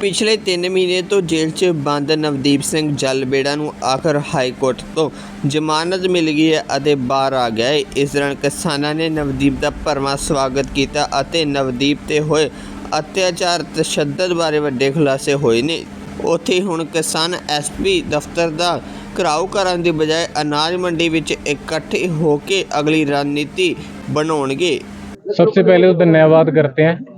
ਪਿਛਲੇ 3 ਮਹੀਨੇ ਤੋਂ ਜੇਲ੍ਹ 'ਚ ਬੰਦ ਨਵਦੀਪ ਸਿੰਘ ਜਲਬੇੜਾ ਨੂੰ ਆਖਰ ਹਾਈ ਕੋਰਟ ਤੋਂ ਜ਼ਮਾਨਤ ਮਿਲ ਗਈ ਹੈ ਅਤੇ ਬਾਹਰ ਆ ਗਿਆ ਹੈ। ਇਸ ਦੌਰਾਨ ਕਿਸਾਨਾਂ ਨੇ ਨਵਦੀਪ ਦਾ ਭਰਵਾਂ ਸਵਾਗਤ ਕੀਤਾ ਅਤੇ ਨਵਦੀਪ ਤੇ ਹੋਏ ਅਤਿਆਚਾਰ ਤਸ਼ੱਦਦ ਬਾਰੇ ਵੱਡੇ ਖੁਲਾਸੇ ਹੋਏ ਨੇ। ਉੱਥੇ ਹੁਣ ਕਿਸਾਨ ਐਸਪੀ ਦਫ਼ਤਰ ਦਾ ਘਰਾਓ ਕਰਨ ਦੀ ਬਜਾਏ ਅਨਾਜ ਮੰਡੀ ਵਿੱਚ ਇਕੱਠੇ ਹੋ ਕੇ ਅਗਲੀ ਰਣਨੀਤੀ ਬਣਾਉਣਗੇ। ਸਭ ਤੋਂ ਪਹਿਲੇ ਧੰਨਵਾਦ ਕਰਦੇ ਹਾਂ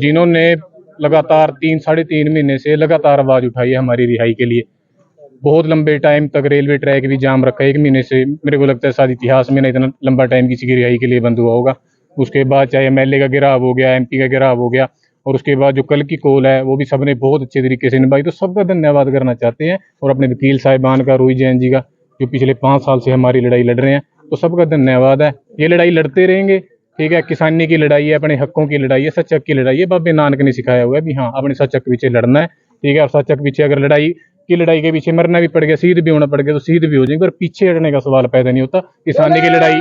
جنہوں نے لگاتار تین، ساڑھے تین مہینے سے لگاتار آواز اٹھائی ہے ہماری رہائی کے لیے۔ بہت لمبے ٹائم تک ریلوے ٹریک بھی جام رکھا ہے۔ ایک مہینے سے میرے کو لگتا ہے ساتھ اتہاس میں نہ اتنا لمبا ٹائم کسی کی رہائی کے لیے بند ہوا ہوگا۔ اس کے بعد چاہے ایم ایل اے کا گراؤ ہو گیا، ایم پی کا گراو ہو گیا، اور اس کے بعد جو کل کی کول ہے، وہ بھی سب نے بہت اچھے طریقے سے نبھائی۔ تو سب کا دھنیہ واد کرنا چاہتے ہیں اور اپنے وکیل صاحبان کا روئی جین جی کا، جو پچھلے پانچ سال سے ہماری لڑائی لڑ رہے ہیں، تو سب کا دھنیہ واد ہے۔ یہ لڑائی لڑتے رہیں گے ٹھیک ہے کسانی کی لڑائی ہے اپنے حقوں کی لڑائی ہے سچک کی لڑائی ہے بابے نانک نے سکھایا ہوا ہے بھی ہاں اپنے سچک پیچھے لڑنا ہے ٹھیک ہے اور سچک پیچھے اگر لڑائی کی لڑائی کے پیچھے مرنا بھی پڑ گیا سیدھ بھی ہونا پڑ گیا تو سیدھ بھی ہو جائیں گے اور پیچھے ہٹنے کا سوال پیدا نہیں ہوتا کسانی کی لڑائی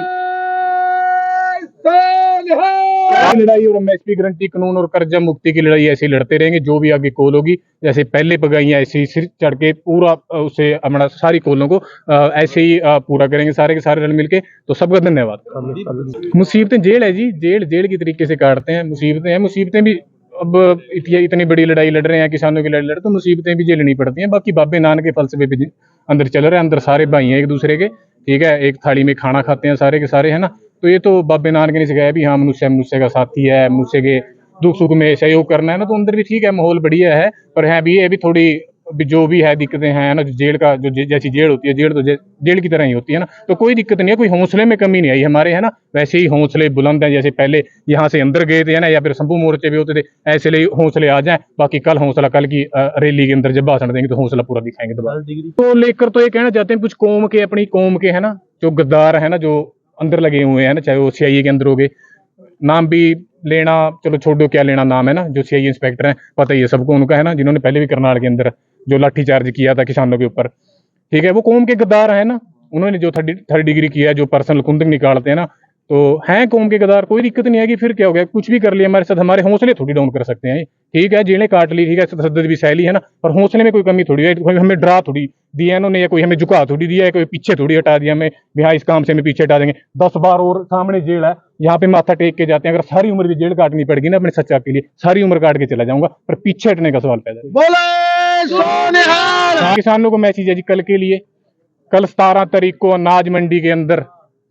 لڑائی اور ایم ایس پی گارنٹی قانون اور قرضہ مکتی کی لڑائی ایسی لڑتے رہیں گے جو بھی آگے کول ہوگی جیسے پہلے پگائیاں ایسی چڑھ کے پورا اسے ہمارا ساری کولوں کو ایسے ہی پورا کریں گے سارے کے سارے رل مل کے تو سب کا دھنیہ واد مصیبتیں جیل ہے جی جیل جیل کی طریقے سے کاٹتے ہیں مصیبتیں ہیں مصیبتیں بھی اب اتنی بڑی لڑائی لڑ رہے ہیں کسانوں کی لڑائی لڑ تو مصیبتیں بھی جیلنی پڑتی ہیں باقی بابے نان کے فلسفے بھی اندر چل رہے ہیں اندر سارے بھائی ہیں ایک دوسرے کے ٹھیک ہے ایک تھالی میں کھانا کھاتے ہیں سارے کے سارے ہے نا تو یہ تو باب نان کے نے سکھایا بھی ہاں منوشیہ منوشیہ کا ساتھی ہے منوشیہ کے دکھ سکھ میں سہیوگ کرنا ہے نا تو اندر بھی ٹھیک ہے ماحول بڑھیا ہے پر ہے بھی یہ بھی تھوڑی جو بھی ہے دقتیں ہیں نا جیل کا جو جی- جیسی جیل ہوتی ہے جیل تو جیل کی طرح ہی ہوتی ہے نا تو کوئی دقت نہیں ہے کوئی حوصلے میں کمی نہیں آئی ہمارے ہے نا ویسے ہی حوصلے بلند ہیں جیسے پہلے یہاں سے اندر گئے تھے نا یا پھر سمبھو مورچے بھی ہوتے تھے ایسے لیے حوصلے آ جائیں باقی کل حوصلہ کل کی ریلی کے اندر جب بھاشن دیں گے تو حوصلہ پورا دکھائیں گے دوبارہ۔ تو لے کر تو یہ کہنا چاہتے ہیں کچھ قوم کے اپنی قوم کے ہے نا جو گدار ہے نا جو اندر لگے ہوئے ہیں نا، چاہے وہ سی آئی اے کے اندر ہو گئے۔ نام بھی لینا، چلو چھوڑ دو کیا لینا نام ہے نا، جو سی آئی اے انسپیکٹر ہیں، پتہ ہی ہے سب کو، ان کا ہے نا، جنہوں نے پہلے بھی کرنا کے اندر جو لاٹھی چارج کیا تھا کسانوں کے اوپر۔ ٹھیک ہے، وہ قوم کے گدار ہیں نا۔ انہوں نے جو تھرڈ ڈگری کیا ہے، جو پرسنل کندک نکالتے ہیں نا تو ہیں قوم کے گدار کوئی دقت نہیں ہے کہ پھر کیا ہو گیا؟ کچھ بھی کر لیا ہمارے ساتھ ہمارے حوصلے تھوڑی ڈاؤن کر سکتے ہیں۔ ٹھیک ہے جیلیں کاٹ لی ٹھیک ہے تشدد بھی سہلی ہے نا اور حوصلے میں کوئی کمی تھوڑی ہے۔ ہمیں ڈرا تھوڑی دیا انہوں نے یا کوئی ہمیں جھکا تھوڑی دیا ہے کوئی پیچھے تھوڑی ہٹا دیا ہمیں بھی ہاں اس کام سے ہمیں پیچھے ہٹا دیں گے۔ دس بار اور سامنے جیل ہے یہاں پہ ماتھا ٹیک کے جاتے ہیں۔ اگر ساری عمر بھی جیل کاٹنی پڑ گی نا اپنے سچا کے لیے ساری عمر کاٹ کے چلا جاؤں گا پر پیچھے ہٹنے کا سوال پیدا کسانوں کو میسج ہے جی کل کے لیے کل ستارہ تاریخ کو اناج منڈی کے اندر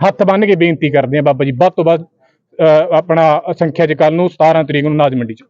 ਹੱਥ ਬੰਨ ਕੇ ਬੇਨਤੀ ਕਰਦੇ ਆ ਬਾਬਾ ਜੀ। ਵੱਧ ਤੋਂ ਵੱਧ ਆਪਣਾ ਸੰਖਿਆ ਚ ਕੱਲ ਨੂੰ 17 ਤਰੀਕ ਨੂੰ ਨਾਜ ਮੰਡੀ ਚ